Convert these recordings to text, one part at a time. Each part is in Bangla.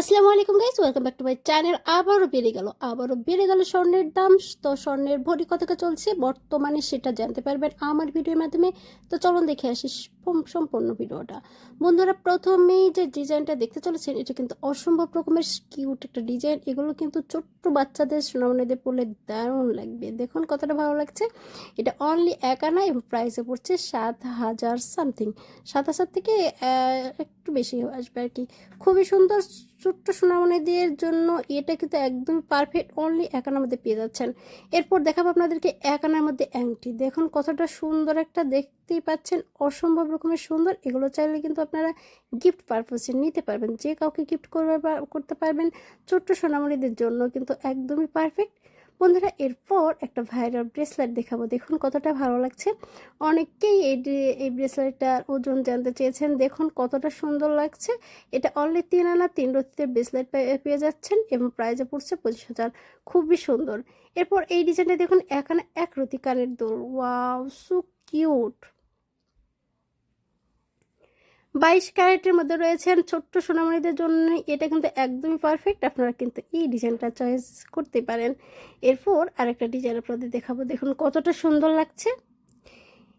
আসসালামু আলাইকুম guys welcome back to my channel আবারও বেড়ে গেল, আবারও বেড়ে গেল স্বর্ণের দাম। তো স্বর্ণের ভরি কত চলছে? বর্তমানে সেটা জানতে পারবেন আমার ভিডিওর মাধ্যমে। তো চলুন দেখে আসি সম্পূর্ণ ভিডিওটা। বন্ধুরা, প্রথমেই যে ডিজাইনটা দেখতে চলেছেন, এটা কিন্তু অসম্ভব রকমের কিউট একটা ডিজাইন। এগুলো কিন্তু ছোট্ট বাচ্চাদের সোনামণিদের পরলে দারুণ লাগবে। দেখুন কতটা ভালো লাগছে। এটা অনলি এক আনা এবং প্রাইসে পড়ছে সাত হাজার সামথিং সাত হাজার থেকে একটু বেশি আসবে আর কি। খুবই সুন্দর ছোট্ট সোনামণিদের জন্য এটা কিন্তু একদম পারফেক্ট অনলি এক আনার মধ্যে পেয়ে যাচ্ছেন। এরপর দেখাবো আপনাদেরকে এক আনার মধ্যে অ্যাংটি দেখুন কতটা সুন্দর একটা দেখতেই পাচ্ছেন, অসম্ভব রকমের সুন্দর। এগুলো চাইলে কিন্তু আপনারা গিফট পারপাসে নিতে পারবেন। যে কাউকে গিফট করবে করতে পারবেন, ছোট্ট সোনামণিদের জন্য কিন্তু একদমই পারফেক্ট বন্ধুরা, এরপর একটা ভাইরাল ব্রেসলেট দেখাবো। দেখুন কতটা ভালো লাগছে। অনেকেই এই এই ব্রেসলেটটার ওজন জানতে চেয়েছেন। দেখুন কতটা সুন্দর লাগছে। এটা অনলি তিন আনা, তিন রতিতে ব্রেসলেট পেয়ে যাচ্ছেন এবং প্রাইজে পড়ছে পঁচিশ হাজার। খুবই সুন্দর। এরপর এই ডিজাইনটা দেখুন এক আনা, এক রতি কানের দোল। ওয়াও সু কিউট বাইশ ক্যারেটের মধ্যে রয়েছেন ছোট্ট সোনামণিদের জন্য। এটা কিন্তু একদমই পারফেক্ট আপনারা কিন্তু এই ডিজাইনটা চয়েস করতে পারেন। এরপর আরেকটা ডিজাইন আপনাদের দেখাবো। দেখুন কতটা সুন্দর লাগছে।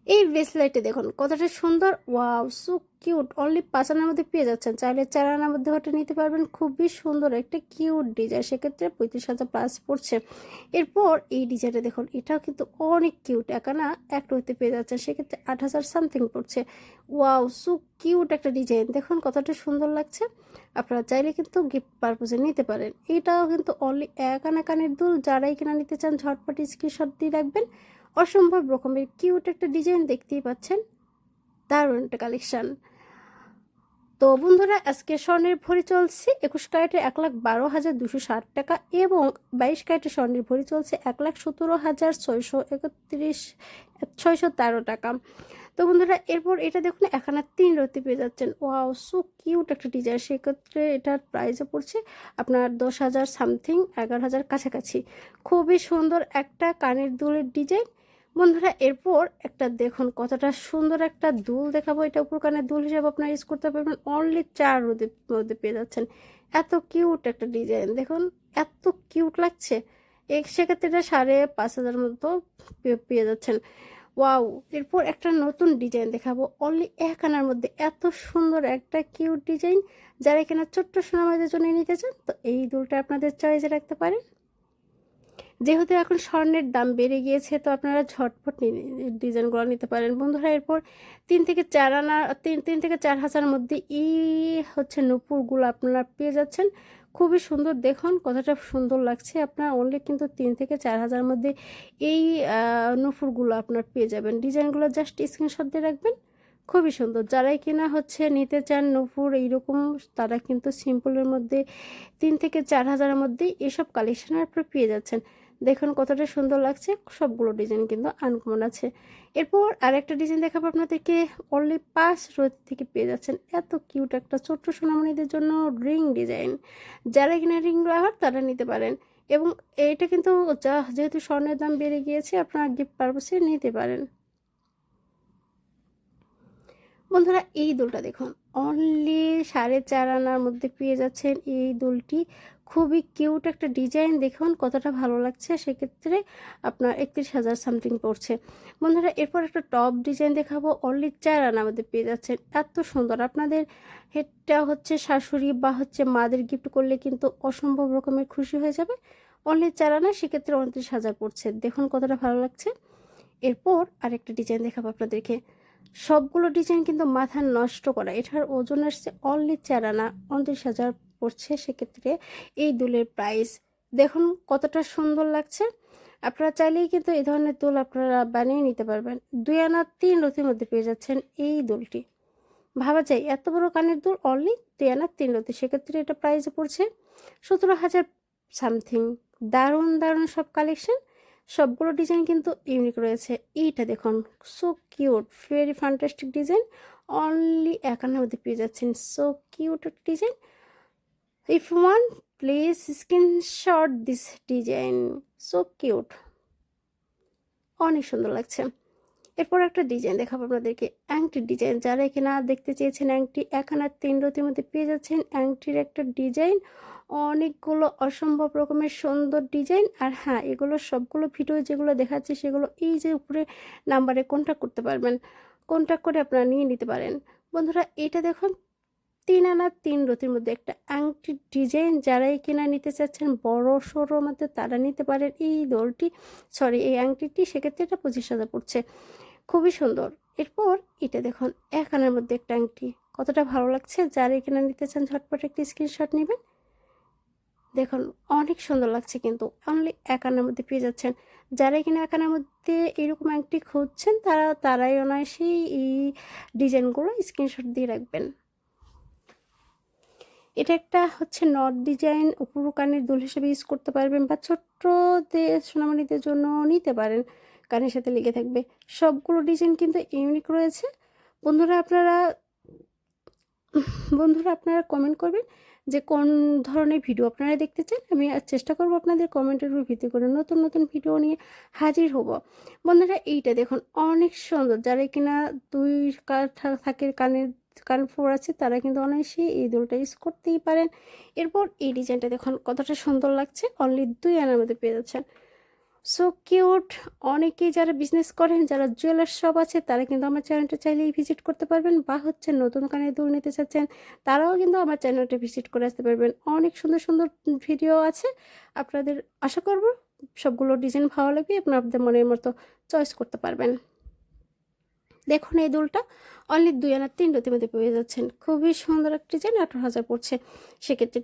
এই ব্রেসলেটে দেখুন, কতটা সুন্দর। ওয়াও সো কিউট অনলি পাঁচ আনার মধ্যে পেয়ে যাচ্ছেন। চাইলে চার আনার মধ্যে ওটা নিতে পারবেন। খুবই সুন্দর, একটা কিউট ডিজাইন সেক্ষেত্রে পঁয়ত্রিশ হাজার প্লাস পড়ছে। এরপর এই ডিজাইনটা দেখুন, এটাও কিন্তু অনেক কিউট একানা একটা হতে পেয়ে যাচ্ছেন। সেক্ষেত্রে আট হাজার সামথিং পড়ছে। ওয়াও সো কিউট একটা ডিজাইন দেখুন কতটা সুন্দর লাগছে। আপনারা চাইলে কিন্তু গিফট পারপোজে নিতে পারেন। এটাও কিন্তু অনলি এক আনা কানের দুল। যারাই কিনা নিতে চান, ঝটপট স্ক্রিনশট দিয়ে রাখবেন। অসম্ভব রকমের কিউট একটা ডিজাইন দেখতেই পাচ্ছেন। দারুণ একটা কালেকশান তো বন্ধুরা আজকে স্বর্ণের ভরি চলছে একুশ ক্যারেটে এক লাখ বারো হাজার দুশো ষাট টাকা এবং বাইশ ক্যারেটে স্বর্ণের ভরি চলছে এক লাখ সতেরো হাজার ছয়শো একত্রিশ, ছয়শো তেরো টাকা। তো বন্ধুরা, এরপর এটা দেখুন এখানে তিন রতি পেয়ে যাচ্ছেন। ওয়াও সো কিউট একটা ডিজাইন সেক্ষেত্রে এটার প্রাইসও পড়ছে আপনার দশ হাজার সামথিং এগারো হাজার কাছাকাছি। খুবই সুন্দর একটা কানের দুলের ডিজাইন বন্ধুরা, এরপর একটা দেখুন, কতটা সুন্দর একটা দুল দেখাবো। এটা উপর কানের দুল হিসাবে আপনারা ইউজ করতে পারবেন। অনলি চার রোদের মধ্যে পেয়ে যাচ্ছেন। এত কিউট একটা ডিজাইন দেখুন, এত কিউট লাগছে। সেক্ষেত্রে এটা সাড়ে পাঁচ হাজার মতো পেয়ে যাচ্ছেন। ওয়াও এরপর একটা নতুন ডিজাইন দেখাবো। অনলি এক আনার মধ্যে এত সুন্দর একটা কিউট ডিজাইন যারা কিনা ছোট্ট সোনামাদের জন্য নিতে চান, তো এই দুলটা আপনাদের চয়েসে রাখতে পারেন। যেহেতু এখন স্বর্ণের দাম বেড়ে গিয়েছে, তো আপনারা ঝটপট ডিজাইনগুলো নিতে পারেন। বন্ধুরা, এরপর তিন থেকে চার আনা, তিন তিন থেকে চার হাজারের মধ্যে এই হচ্ছে নূপুরগুলো আপনারা পেয়ে যাচ্ছেন। খুবই সুন্দর, দেখুন কতটা সুন্দর লাগছে। আপনার অনলি কিন্তু তিন থেকে চার হাজারের মধ্যে এই নূপুরগুলো আপনার পেয়ে যাবেন। ডিজাইনগুলো জাস্ট স্ক্রিনশট দিয়ে রাখবেন। খুবই সুন্দর। যারাই কিনা হচ্ছে নিতে চান নূপুর, এইরকম, তারা কিন্তু সিম্পলের মধ্যে তিন থেকে চার হাজারের মধ্যে এসব কালেকশন আপনারা পেয়ে যাচ্ছেন। দেখুন কতটা সুন্দর লাগছে। সবগুলো ডিজাইন কিন্তু আনকমন আছে। এরপর আরেকটা ডিজাইন দেখাবো আপনাদেরকে। অনলি পাঁচ রোদ থেকে পেয়ে যাচ্ছেন এত কিউট একটা ছোট্ট সোনামণিদের জন্য রিং ডিজাইন যারা কিনা রিং লাভার তারা নিতে পারেন। এবং এইটা কিন্তু যা যেহেতু স্বর্ণের দাম বেড়ে গিয়েছে, আপনারা গিফট পারপাসে নিতে পারেন। বন্ধুরা, এই দুলটা দেখুন। অনলি সাড়ে চার আনার মধ্যে পেয়ে যাচ্ছেন এই দুলটি। খুবই কিউট একটা ডিজাইন দেখুন, কতটা ভালো লাগছে। সেক্ষেত্রে আপনার একত্রিশ হাজার সামথিং পড়ছে। বন্ধুরা, এরপর একটা টপ ডিজাইন দেখাবো। অনলি চার আনার আমাদের পেয়ে যাচ্ছেন। এত সুন্দর। আপনাদের হেডটা হচ্ছে শাশুড়ি বা হচ্ছে মাদের গিফট করলে কিন্তু অসম্ভব রকমের খুশি হয়ে যাবে। অনলি চার আনা, সেক্ষেত্রে উনত্রিশ হাজার পড়ছে। দেখুন কতটা ভালো লাগছে। এরপর আরেকটা ডিজাইন দেখাবো আপনাদেরকে। সবগুলো ডিজাইন কিন্তু মাথা নষ্ট করা। এটার ওজন আসছে অনলি চার আনা, উনত্রিশ হাজার পড়ছে সেক্ষেত্রে এই দুলের প্রাইস দেখুন কতটা সুন্দর লাগছে। আপনারা চাইলেই কিন্তু এই ধরনের দুল আপনারা বানিয়ে নিতে পারবেন। দুই আনা তিন রতির মধ্যে পেয়ে যাচ্ছেন এই দুলটি। ভাবা যায়, এত বড় কানের দুল অনলি দুই আনা তিন রতি। সেক্ষেত্রে এটা প্রাইসে পড়ছে সতেরো হাজার সামথিং দারুণ দারুণ সব কালেকশন সবগুলো ডিজাইন কিন্তু ইউনিক রয়েছে। এইটা দেখুন so cute very fantastic design only একান্নের মধ্যে পেয়ে যাচ্ছেন সো কিউট একটা design if one please screenshot this design so cute অনেক সুন্দর লাগছে। এরপর একটা ডিজাইন দেখাবো আপনাদেরকে। অ্যাংটির ডিজাইন যারা এখানে দেখতে চেয়েছেন অ্যাংটি এক আনার তিন রতির মধ্যে পেয়ে যাচ্ছেন অ্যাংটির একটা ডিজাইন অনেকগুলো অসম্ভব রকমের সুন্দর ডিজাইন আর হ্যাঁ এগুলো সবগুলো ভিডিও যেগুলো দেখাচ্ছি সেগুলো এই যে উপরে নাম্বারে কন্ট্যাক্ট করতে পারবেন। কন্ট্যাক্ট করে আপনারা নিয়ে নিতে পারেন। বন্ধুরা, এটা দেখুন। তিন আনা তিন রতির মধ্যে একটা আংটির ডিজাইন যারাই কিনা নিতে চাচ্ছেন, বড় সড়োর মধ্যে তারা নিতে পারেন এই দোলটি। সরি, এই আংটিটি সেক্ষেত্রে এটা পঁচিশ হাজার পড়ছে। খুবই সুন্দর। এরপর এটা দেখুন, এক আনার মধ্যে একটা আংটি। কতটা ভালো লাগছে? যারাই কিনা নিতে চান, ঝটপট একটি স্ক্রিনশট নেবেন। দেখুন, অনেক সুন্দর লাগছে কিন্তু। অনলি এক আনার মধ্যে পেয়ে যাচ্ছেন। যারা কিনা এক আনার মধ্যে এরকম আংটি খুঁজছেন, তারা, তারাই অনায়াসেই এই ডিজাইনগুলো স্ক্রিনশট দিয়ে রাখবেন। এটা একটা হচ্ছে নট ডিজাইন, উপর কানের দুল হিসেবে ইউজ করতে পারবেন বা ছোট্টদের সোনামণিদের জন্য নিতে পারেন। কানের সাথে লেগে থাকবে। সবগুলো ডিজাইন কিন্তু ইউনিক রয়েছে। বন্ধুরা আপনারা বন্ধুরা আপনারা কমেন্ট করবেন যে কোন ধরনের ভিডিও আপনারা দেখতে চান। আমি আর চেষ্টা করব আপনাদের কমেন্টের উপর ভিত্তি করে নতুন নতুন ভিডিও নিয়ে হাজির হব। বন্ধুরা এইটা দেখুন, অনেক সুন্দর। যারা কিনা দুই কার থাকে কানের কান ফোর আছে, তারা কিন্তু অনায়াসেই এই দুলটা ইউজ করতেই পারেন। এরপর এই ডিজাইনটা দেখুন, কতটা সুন্দর লাগছে। অনলি দুই আনার মধ্যে পেয়ে যাচ্ছেন। সো কিউট অনেকেই যারা বিজনেস করেন, যারা জুয়েলার্স শপ আছে, তারা কিন্তু আমার চ্যানেলটা চাইলেই ভিজিট করতে পারবেন বা হচ্ছে নতুন কানে দুল নিতে চাচ্ছেন, তারাও কিন্তু আমার চ্যানেলটা ভিজিট করে আসতে পারবেন। অনেক সুন্দর সুন্দর ভিডিও আছে। আপনাদের আশা করব সবগুলো ডিজাইন ভালো লাগবে, আপনাদের মনের মতো চয়েস করতে পারবেন। দেখুন এই দুলটা। অনলি দুই আনার তিন রতির মধ্যে পেয়ে যাচ্ছেন। খুবই সুন্দর একটি ডিজাইন আঠারো হাজার পড়ছে। সেক্ষেত্রে